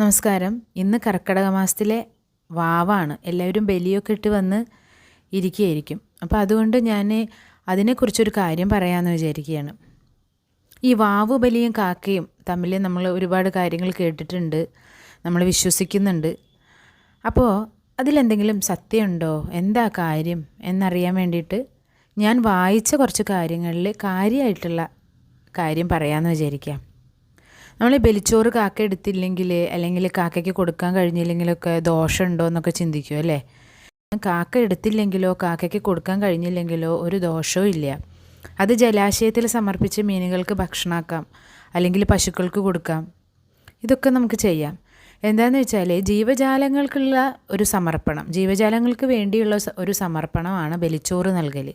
നമസ്കാരം. ഇന്ന് കർക്കിടക മാസത്തിലെ വാവാണ്. എല്ലാവരും ബലിയൊക്കെ ഇട്ട് വന്ന് ഇരിക്കുകയായിരിക്കും. അപ്പോൾ അതുകൊണ്ട് ഞാൻ അതിനെക്കുറിച്ചൊരു കാര്യം പറയാമെന്ന് വിചാരിക്കുകയാണ്. ഈ വാവ് ബലിയും കാക്കയും തമ്മിൽ നമ്മൾ ഒരുപാട് കാര്യങ്ങൾ കേട്ടിട്ടുണ്ട്. നമ്മൾ വിശ്വസിക്കുന്നുണ്ട്. അപ്പോൾ അതിലെന്തെങ്കിലും സത്യമുണ്ടോ? എന്താ കാര്യം എന്നറിയാൻ വേണ്ടിയിട്ട് ഞാൻ വായിച്ച കുറച്ച് കാര്യങ്ങളിൽ കാര്യമായിട്ടുള്ള കാര്യം പറയാമെന്ന് വിചാരിക്കാം. നമ്മൾ ബലിച്ചോറ് കാക്ക എടുത്തില്ലെങ്കിൽ അല്ലെങ്കിൽ കാക്കയ്ക്ക് കൊടുക്കാൻ കഴിഞ്ഞില്ലെങ്കിലൊക്കെ ദോഷമുണ്ടോ എന്നൊക്കെ ചിന്തിക്കും അല്ലേ? കാക്ക എടുത്തില്ലെങ്കിലോ കാക്കയ്ക്ക് കൊടുക്കാൻ കഴിഞ്ഞില്ലെങ്കിലോ ഒരു ദോഷവും ഇല്ല. അത് ജലാശയത്തിൽ സമർപ്പിച്ച് മീനുകൾക്ക് ഭക്ഷണമാക്കാം അല്ലെങ്കിൽ പശുക്കൾക്ക് കൊടുക്കാം. ഇതൊക്കെ നമുക്ക് ചെയ്യാം. എന്താണെന്ന് വെച്ചാൽ ജീവജാലങ്ങൾക്കുള്ള ഒരു സമർപ്പണം ജീവജാലങ്ങൾക്ക് വേണ്ടിയുള്ള ഒരു സമർപ്പണമാണ് ബലിച്ചോറ് നൽകൽ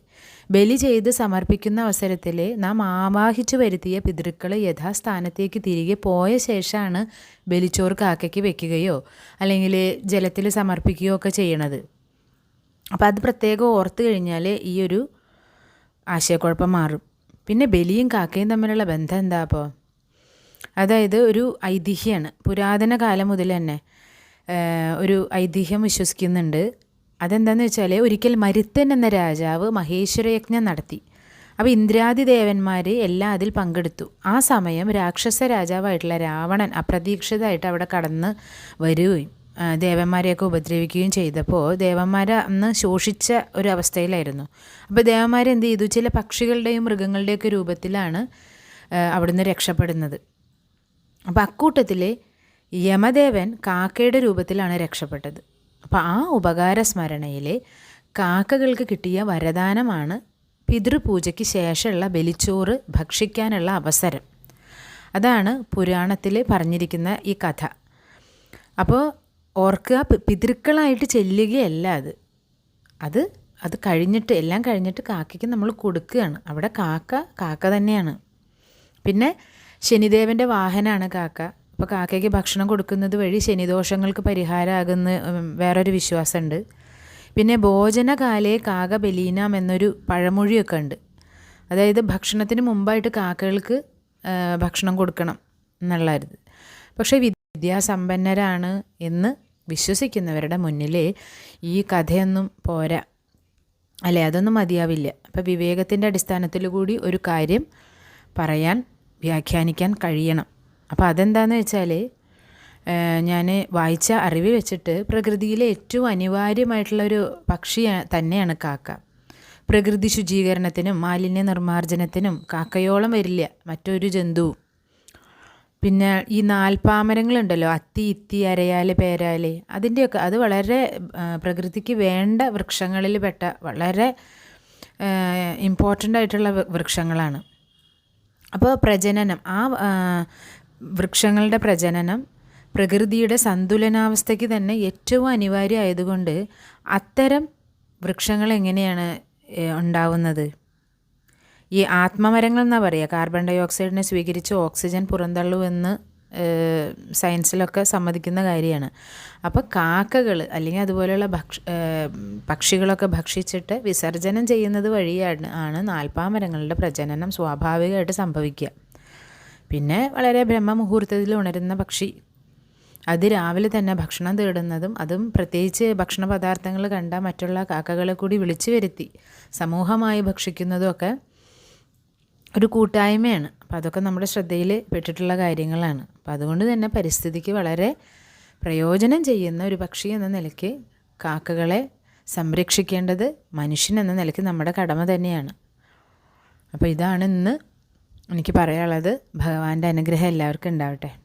ബലി ചെയ്ത് സമർപ്പിക്കുന്ന അവസരത്തിൽ നാം ആവാഹിച്ചു വരുത്തിയ പിതൃക്കൾ യഥാസ്ഥാനത്തേക്ക് തിരികെ പോയ ശേഷമാണ് ബലിച്ചോറ് കാക്കയ്ക്ക് വെക്കുകയോ അല്ലെങ്കിൽ ജലത്തിൽ സമർപ്പിക്കുകയോ ഒക്കെ ചെയ്യണത്. അപ്പോൾ അത് പ്രത്യേകം ഓർത്ത് കഴിഞ്ഞാൽ ഈ ഒരു ആശയക്കുഴപ്പം മാറും. പിന്നെ ബലിയും കാക്കയും തമ്മിലുള്ള ബന്ധം എന്താ അപ്പോൾ അതായത് ഒരു ഐതിഹ്യമാണ് പുരാതന കാലം മുതൽ തന്നെ ഒരു ഐതിഹ്യം വിശ്വസിക്കുന്നുണ്ട്. അതെന്താണെന്ന് വെച്ചാൽ ഒരിക്കൽ മരുത്തൻ എന്ന രാജാവ് മഹേശ്വരയജ്ഞം നടത്തി. അപ്പോൾ ഇന്ദ്രാദി ദേവന്മാർ എല്ലാം അതിൽ പങ്കെടുത്തു. ആ സമയം രാക്ഷസ രാജാവായിട്ടുള്ള രാവണൻ അപ്രതീക്ഷിതമായിട്ട് അവിടെ കടന്ന് വരികയും ദേവന്മാരെയൊക്കെ ഉപദ്രവിക്കുകയും ചെയ്തപ്പോൾ ദേവന്മാരെ അന്ന് ശോഷിച്ച ഒരു അവസ്ഥയിലായിരുന്നു. അപ്പോൾ ദേവന്മാരെന്ത് ചെയ്തു? ചില പക്ഷികളുടെയും മൃഗങ്ങളുടെയൊക്കെ രൂപത്തിലാണ് അവിടുന്ന് രക്ഷപ്പെടുന്നത്. അപ്പോൾ അക്കൂട്ടത്തിൽ യമദേവൻ കാക്കയുടെ രൂപത്തിലാണ് രക്ഷപ്പെട്ടത്. അപ്പോൾ ആ ഉപകാര സ്മരണയിൽ കാക്കകൾക്ക് കിട്ടിയ വരദാനമാണ് പിതൃപൂജയ്ക്ക് ശേഷമുള്ള ബലിച്ചോറ് ഭക്ഷിക്കാനുള്ള അവസരം. അതാണ് പുരാണത്തിൽ പറഞ്ഞിരിക്കുന്ന ഈ കഥ. അപ്പോൾ ഓർക്കുക പിതൃക്കളായിട്ട് ചെല്ലുകയല്ല അത്. അത് അത് കഴിഞ്ഞിട്ട് എല്ലാം കഴിഞ്ഞിട്ട് കാക്കയ്ക്ക് നമ്മൾ കൊടുക്കുകയാണ്. അവിടെ കാക്ക കാക്ക തന്നെയാണ്. പിന്നെ ശനിദേവന്റെ വാഹനമാണ് കാക്ക. അപ്പോൾ കാക്കയ്ക്ക് ഭക്ഷണം കൊടുക്കുന്നത് വഴി ശനിദോഷങ്ങൾക്ക് പരിഹാരമാകുന്ന വേറൊരു വിശ്വാസമുണ്ട് പിന്നെ ഭോജനകാലേ കാക ബലീനാം എന്നൊരു പഴമൊഴിയൊക്കെ ഉണ്ട്. അതായത് ഭക്ഷണത്തിന് മുമ്പായിട്ട് കാക്കകൾക്ക് ഭക്ഷണം കൊടുക്കണം എന്നുള്ളത് പക്ഷേ വിദ്യാസമ്പന്നരാണ് എന്ന് വിശ്വസിക്കുന്നവരുടെ മുന്നിൽ ഈ കഥയൊന്നും പോരാ. അല്ലേ? അതൊന്നും മതിയാവില്ല. അപ്പോൾ വിവേകത്തിന്റെ അടിസ്ഥാനത്തിൽ കൂടി ഒരു കാര്യം പറയാൻ വ്യാഖ്യാനിക്കാൻ കഴിയണം. അപ്പോൾ അതെന്താണെന്ന് വെച്ചാൽ ഞാൻ വായിച്ച അറിവ് വെച്ചിട്ട് പ്രകൃതിയിലെ ഏറ്റവും അനിവാര്യമായിട്ടുള്ള ഒരു പക്ഷി തന്നെയാണ് കാക്ക. പ്രകൃതി ശുചീകരണത്തിനും മാലിന്യ നിർമ്മാർജനത്തിനും കാക്കയോളം വരില്ല. മറ്റൊരു ജന്തുവും. പിന്നെ ഈ നാൽപ്പാമരങ്ങളുണ്ടല്ലോ അത്തി ഇത്തി അരയാൽ പേരാൽ അതിന്റെയൊക്കെ അത് വളരെ പ്രകൃതിക്ക് വേണ്ട വൃക്ഷങ്ങളിൽ പെട്ട വളരെ ഇമ്പോർട്ടന്റ് ആയിട്ടുള്ള വൃക്ഷങ്ങളാണ്. അപ്പോൾ പ്രജനനം ആ വൃക്ഷങ്ങളുടെ പ്രജനനം പ്രകൃതിയുടെ സന്തുലനാവസ്ഥയ്ക്ക് തന്നെ ഏറ്റവും അനിവാര്യമായതുകൊണ്ട് അത്തരം വൃക്ഷങ്ങൾ എങ്ങനെയാണ് ഉണ്ടാവുന്നത്? ഈ ആത്മമരങ്ങൾ എന്നാ പറയുക? കാർബൺ ഡൈ ഓക്സൈഡിനെ സ്വീകരിച്ച് ഓക്സിജൻ പുറന്തള്ളുമെന്ന് സയൻസിലൊക്കെ സമ്മതിക്കുന്ന കാര്യമാണ്. അപ്പോൾ കാക്കകൾ അല്ലെങ്കിൽ അതുപോലെയുള്ള ഭക്ഷ പക്ഷികളൊക്കെ ഭക്ഷിച്ചിട്ട് വിസർജനം ചെയ്യുന്നത് വഴിയാണ് ആണ് നാൽപ്പാമരങ്ങളുടെ പ്രജനനം സ്വാഭാവികമായിട്ട് സംഭവിക്കുക. പിന്നെ വളരെ ബ്രഹ്മമുഹൂർത്തത്തിൽ ഉണരുന്ന പക്ഷി. അത് രാവിലെ തന്നെ ഭക്ഷണം തേടുന്നതും അതും പ്രത്യേകിച്ച് ഭക്ഷണ പദാർത്ഥങ്ങൾ കണ്ട മറ്റുള്ള കാക്കകളെ കൂടി വിളിച്ചു വരുത്തി സമൂഹമായി ഭക്ഷിക്കുന്നതും ഒക്കെ ഒരു കൂട്ടായ്മയാണ്. അപ്പോൾ അതൊക്കെ നമ്മുടെ ശ്രദ്ധയിൽ പെട്ടിട്ടുള്ള കാര്യങ്ങളാണ്. അപ്പോൾ അതുകൊണ്ട് തന്നെ പരിസ്ഥിതിക്ക് വളരെ പ്രയോജനം ചെയ്യുന്ന ഒരു പക്ഷി എന്ന നിലയ്ക്ക് കാക്കകളെ സംരക്ഷിക്കേണ്ടത് മനുഷ്യൻ എന്ന നിലയ്ക്ക് നമ്മുടെ കടമ തന്നെയാണ്. അപ്പോൾ ഇതാണ് ഇന്ന് എനിക്ക് പറയാനുള്ളത്. ഭഗവാന്റെ അനുഗ്രഹം എല്ലാവർക്കും ഉണ്ടാവട്ടെ.